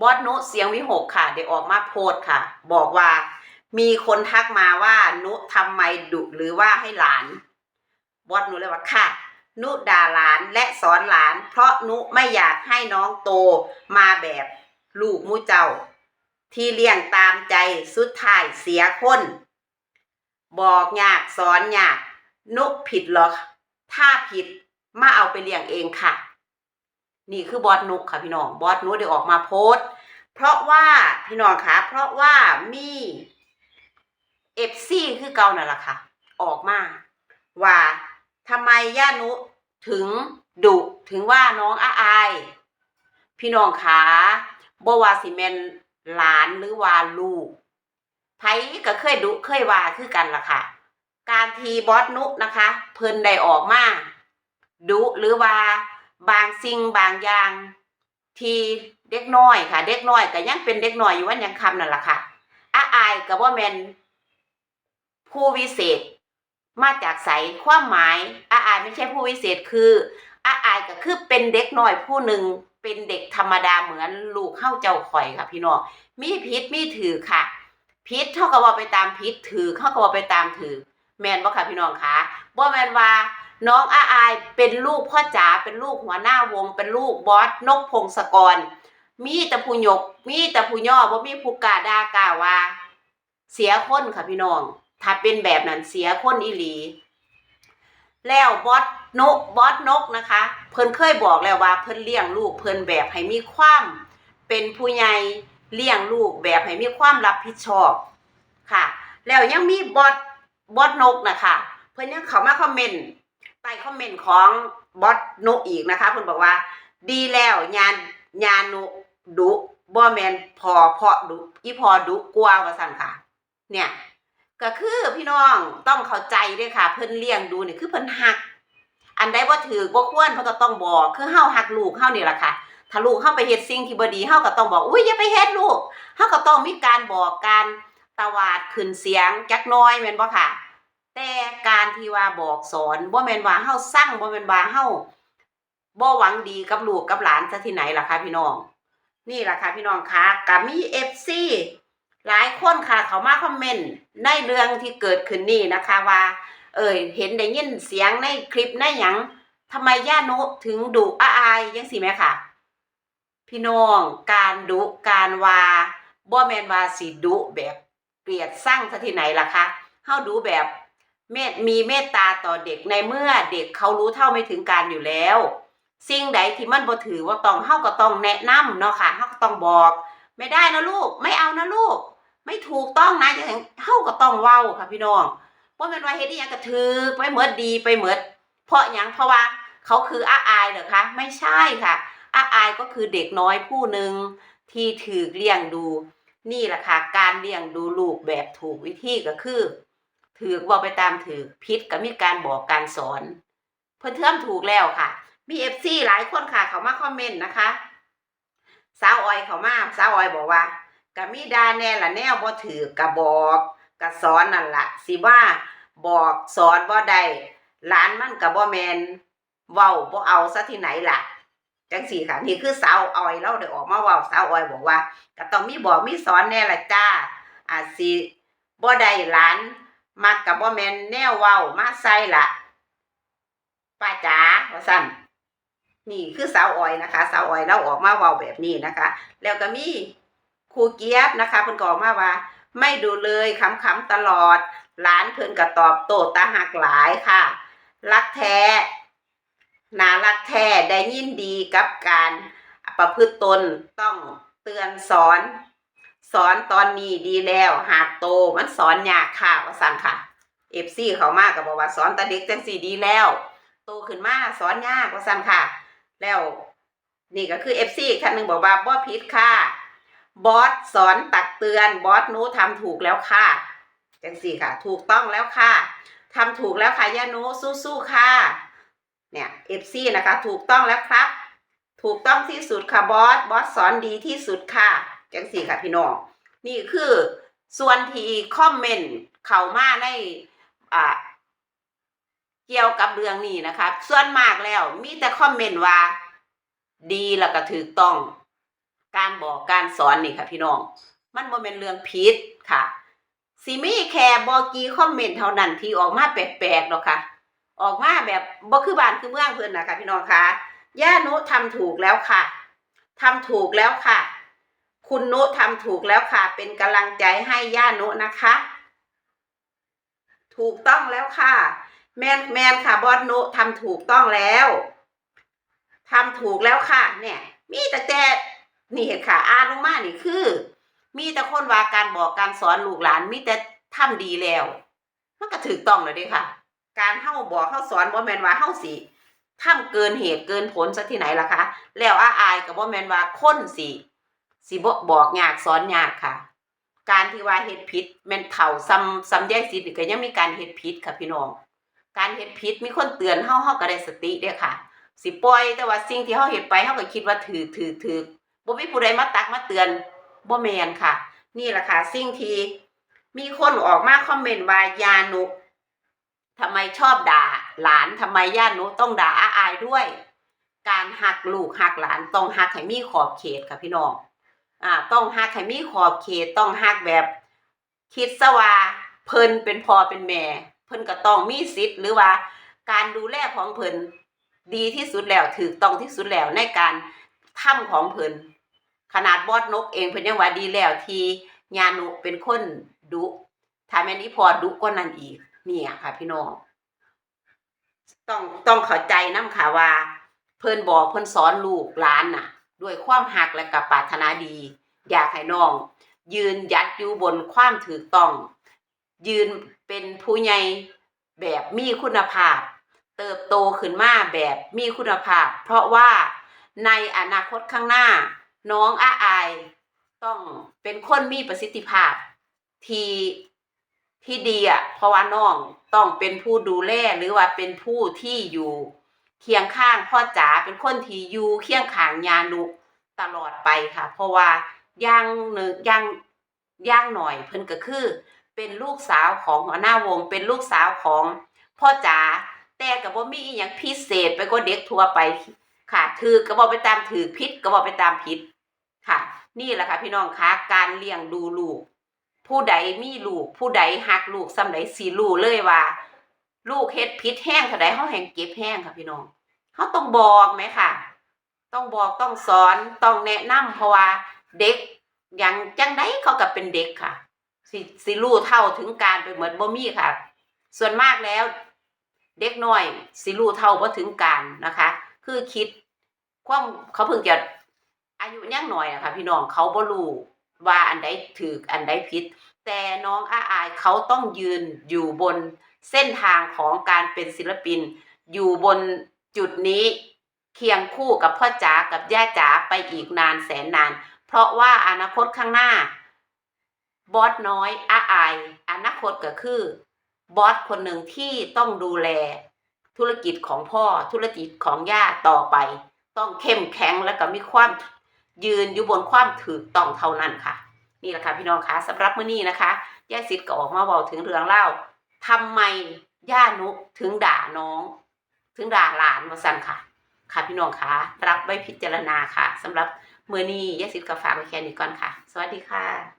บอสนุเสียงวิหกค่ะได้ออกมาโพสค่ะ บอกว่า มีคนทักมาว่านุทำไมดุหรือว่าให้หลาน บอสนุเลยว่าค่ะ นุด่าหลานและสอนหลาน เพราะนุไม่อยากให้น้องโตมาแบบลูกมูเจ้า ที่เลี้ยงตามใจสุดท้ายเสียคน บอกยากสอนยาก นุผิดหรอถ้าผิดมาเอาไปเลี้ยงเองค่ะ นี่คือบอสนุกค่ะพี่น้องบอสนุได้ออกมาโพสต์ เพราะว่าพี่น้องคะเพราะว่ามีเอฟซีคือเก่านั่นแหละค่ะ ออกมา ว่าทำไมย่านุถึงดุถึงว่าน้องอาอาย พี่น้องคะบ่ว่าสิแมนหลานหรือว่าลูกไผก็เคยดุเคยว่าคือกันล่ะค่ะ การทีบอสนุนะคะ เพิ่นได้ออกมาดุหรือว่า บางสิ่งบางอย่างที่เด็กน้อยค่ะ เด็กน้อยก็ยังเป็นเด็กน้อยอยู่วันยังคำนั่นแหละค่ะอาอายก็บ่แมนผู้วิเศษ มาจากไสความหมายอาอายไม่ใช่ผู้วิเศษคืออาอายก็คือเป็นเด็กน้อยผู้หนึ่งเป็นเด็กธรรมดาเหมือนลูกเข้าเจ้าข่อยค่ะ พี่น้องมีพิษมีถือค่ะ พิษเท่ากับว่าไปตามพิษถือเข้ากับว่าไปตามถือ แมนบ่ค่ะพี่น้องคะบ่แมนว่า น้องอาอายเป็นลูกพ่อจ๋าเป็นลูกหัวหน้าวง เป็นลูกบอสนกพงศกร มีแต่ผู้หยก มีแต่ผู้ย่อบ่มีผู้กาดากาว่า เสียคนค่ะพี่น้อง ถ้าเป็นแบบนั้นเสียคนอีหลี แล้วบอสนกบอสนกนะคะ เพิ่นเคยบอกแล้วว่าเพิ่นเลี้ยงลูกเพิ่นแบบให้มีความเป็นผู้ใหญ่เลี้ยงลูกแบบให้มีความรับผิดชอบค่ะ แล้วยังมีบอสบอสนกนะคะเพิ่นยังเข้ามาคอมเมนต์ ใต้คอมเมนต์ของบอสนกอีกนะคะเพิ่นบอกว่า ดีแล้วยานยานุดุบ่แมนพอเพาะดุอีพอดุกลัวว่าสั่นค่ะ เนี่ยก็คือพี่น้องต้องเข้าใจด้วยค่ะ เพิ่นเลี้ยงดูนี่คือเพิ่นหัก อันใดบ่ถือบ่ควรเพิ่นก็ต้องบอกคือเฮาหักลูกเฮานี่แหละค่ะถ้าลูกเฮาไปเฮ็ดสิ่งที่บ่ดีเฮาก็ต้องบอกอุ้ยอย่าไปเฮ็ดลูกเฮาก็ต้องมีการบอกการตวาดขึ้นเสียงจักน้อยแม่นบ่ค่ะ แต่การที่ว่าบอกสอนบ่แม่นว่าเฮาสั่งบ่แม่นว่าเฮาบ่หวังดีกับลูกกับหลานซะที่ไหนล่ะคะพี่น้อง นี่ล่ะค่ะพี่น้องคะก็มี FC หลายคนค่ะเขามาคอมเมนต์ในเรื่องที่เกิดขึ้นนี่นะคะว่า เอ่ยเห็นได้ยินเสียงในคลิปในหยังทำไมย่านุถึงดุอาอายยังสิแม่ค่ะ พี่น้องการดุการว่าบ่แมนว่าสิดุแบบเกลียดสร้างซะที่ไหนล่ะคะเฮาดูแบบ เมตมีเมตตาต่อเด็กในเมื่อเด็กเขารู้เท่าไม่ถึงการอยู่แล้ว สิ่งใดที่มันบ่ถือว่าต้องเฮาก็ต้องแนะนำเนาะค่ะเฮาก็ต้องบอก ไม่ได้นะลูก ไม่เอานะลูก ไม่ถูกต้องนะจังซี่เฮาก็ต้องเว้าค่ะพี่น้องบ่แม่นว่าเฮ็ดอีหยังก็ถือไปเหมือดดีไปเหมือดเพราะหยังเพราะว่าเขาคืออาอายเหรอคะไม่ใช่ค่ะอาอายก็คือเด็กน้อยผู้หนึ่งที่ถือเลี้ยงดู นี่แหละค่ะการเลี้ยงดูลูกแบบถูกวิธีก็คือ ถือบอกไปตามถือพิษก็มีการบอกการสอน เพื่อนเทื่อมถูกแล้วค่ะ มีเอฟซีหลายคนค่ะเขามาคอมเมนต์นะคะ สาวออยเขามาสาวออยบอกว่าก็มีดาแน่ละแนวบ่ถือกะบอกกะสอนนั่นละสิว่าบอกสอนบ่ได้หลานมันกะบ่แมนเว้าบ่เอาซะที่ไหนล่ะจังสี่ค่ะนี่คือสาวออยเราได้ออกมาเว่าสาวออยบอกว่าก็ต้องมีบอกมีสอนแน่ละจ้าอาจสิบ่ได้หลาน มักกับบ่แมนแนวเว้ามาใส่ละป้าจ๋าว่าสั่นนี่คือสาวอ้อยนะคะสาวอ้อยเราออกมาเว้าแบบนี้นะคะ แล้วก็มีครูเกียบนะคะเพิ่นก็ออกมาว่า ไม่ดูเลยคำๆตลอดหลานเพิ่นก็ตอบโต้ตาหักหลายค่ะ รักแท้นารักแท้ได้ยินดีกับการประพฤติตนต้องเตือนสอน สอนตอนนี้ดีแล้ว หากโตมันสอนยากค่ะว่าสั่นค่ะเอฟซีเขามากกับบอกว่าสอนแต่เด็กจังสี่ดีแล้ว โตขึ้นมาสอนยากว่าสั่นค่ะ แล้ว นี่ก็คือเอฟซีท่านหนึ่งบอกว่าบ่ผิดค่ะบอสสอนตักเตือนบอสนู้ทำถูกแล้วค่ะจังสี่ค่ะ ถูกต้องแล้วค่ะทำถูกแล้วค่ะย่านูสู้ๆค่ะ เนี่ยเอฟซีนะคะ ถูกต้องแล้วครับ ถูกต้องที่สุดค่ะบอสบอสสอนดีที่สุดค่ะ จังสี่ค่ะพี่น้องนี่คือส่วนที่คอมเมนต์เข้ามาในอ่าเกี่ยวกับเรื่องนี้นะคะส่วนมากแล้วมีแต่คอมเมนต์ว่า ดีแล้วก็ถูกต้อง การบอกการสอนนี่ค่ะ พี่น้อง มันบ่เป็นเรื่องผิดค่ะสิมีแค่บอกีคอมเมนต์เท่านั้นที่ออกมาแปลกๆหรอกค่ะ ออกมาแบบบ่คือบ้านคือเมืองเพิ่อนนะคะพี่น้องคะย่านุทำถูกแล้วค่ะทำถูกแล้วค่ะ คุณนุทำถูกแล้วค่ะ เป็นกำลังใจให้ย่านุนะคะ ถูกต้องแล้วค่ะ แมนแมนค่ะบอสนุทำถูกต้องแล้วทำถูกแล้วค่ะ เนี่ย มีแต่แต่นี่เห็นค่ะอานลงมานี่คือ มีแต่คนว่าการบอกการสอนลูกหลาน มีแต่ทำดีแล้ว มันก็ถูกต้องเลยดิค่ะ การเฮาบอกเฮาสอนบ่แมนว่าเฮาสิทำเกินเหตุเกินผลซะที่ไหนล่ะคะ แล้วอาอายก็บ่แมนว่าคนสิ สิบบอกยากสอนยากค่ะ การที่ว่าเฮ็ดผิดแม่นเฒ่าซ้ำซ้ำแยกสิทธิ์นี่ก็ยังมีการเฮ็ดผิดค่ะพี่น้อง การเฮ็ดผิดมีคนเตือนเฮาเฮาก็ได้สติเด้ค่ะ สิปล่อยแต่ว่าสิ่งที่เฮาเฮ็ดไปเฮาก็คิดว่าถูกถูกถูกบ่มีผู้ใดมาตักมาเตือนบ่แม่นค่ะ นี่แหละค่ะสิ่งที่มีคนออกมาคอมเมนต์ว่ายานุทำไมชอบด่า หลานทำไมย่านุต้องด่าอาอายด้วย การหักลูกหักหลานต้องหักให้มีขอบเขตค่ะพี่น้อง อ่าต้องหักให้มีขอบเขตต้องหักแบบคิดซะว่าเพิ่นเป็นพอเป็นแม่ เพิ่นก็ต้องมีสิทธิ์หรือว่าการดูแลของเพิ่นดีที่สุดแล้วถูกต้องที่สุดแล้วในการทำของเพิ่นขนาดบอสนกเองเพิ่นยังว่าดีแล้วที่ญานุเป็นคนดุถ้าแม่นอีพอดุก็นั่นอีกเนี่ยค่ะ พี่น้องต้องต้องเข้าใจนํค่ะว่า เพิ่นบอกเพิ่นสอนลูกหลานน่ะ ด้วยความหักและกับปรารถนาดี อยากให้น้อง ยืนยัดอยู่บนความถูกต้อง ยืนเป็นผู้ใหญ่แบบมีคุณภาพ เติบโตขึ้นมาแบบมีคุณภาพ เพราะว่าในอนาคตข้างหน้า น้องอาอายต้องเป็นคนมีประสิทธิภาพ ที่ที่ดีอะเพราะว่าน้องต้องเป็นผู้ดูแลหรือว่าเป็นผู้ที่อยู่ เคียงข้างพ่อจ๋าเป็นคนที่อยู่เคียงข้างยานุตลอดไปค่ะ เพราะว่าย่างหนึ่งย่างย่างหน่อยเพิ่นก็คือ เป็นลูกสาวของหัวหน้าวง เป็นลูกสาวของพ่อจ๋าแต่ก็บ่มีอีหยังพิเศษไปกว่าเด็กทั่วไปค่ะ ถือก็บ่ไปตามถือผิดก็บ่ไปตามผิดค่ะ นี่แหละค่ะ พี่น้องคะการเลี้ยงดูลูก ผู้ใดมีลูก ผู้ใดหักลูกซำใดสิรู้เลยว่า ลูกเฮ็ดผิดแห้งเท่าใดเฮาแห่งเก็บแห้งค่ะพี่น้องเฮาต้องบอกไหมค่ะ ต้องบอกต้องสอนต้องแนะนำเพราะว่าเด็กอย่างจังไดเขาก็เป็นเด็กค่ะสิสิรู้เท่าถึงการไปเหมือนบ่มีค่ะ ส่วนมากแล้ว เด็กน้อย สิรู้เท่าบ่ถึงการนะคะ คือคิดความเขาเพิ่งจะอายุยังหน้อยอะค่ะพี่น้องเขาบ่รู้ว่าอันใดถูกอันใดผิดแต่น้องอาอายเขาต้องยืนอยู่บน เส้นทางของการเป็นศิลปิน อยู่บนจุดนี้เคียงคู่กับพ่อจ๋ากับย่าจ๋าไปอีกนานแสนนาน เพราะว่าอนาคตข้างหน้า บอสน้อยอาอายอนาคตก็คือบอสคนหนึ่งที่ต้องดูแล ธุรกิจของพ่อธุรกิจของย่าต่อไป ต้องเข้มแข็งและก็มีความยืนอยู่บนความถูกต้องเท่านั้นค่ะ นี่แหละค่ะพี่น้องคะสำหรับมื้อนี้นะคะย่าสิทธิ์ก็ออกมาบอกถึงเรื่องเล่า ทำไมย่านุถึงด่าน้อง ถึงด่าหลานมาสั่นค่ะ ค่ะพี่น้องคะรับไว้พิจารณาค่ะสำหรับมื้อนี้ยาสิทธิ์ก็ฝากไว้แค่นี้ก่อนค่ะ สวัสดีค่ะ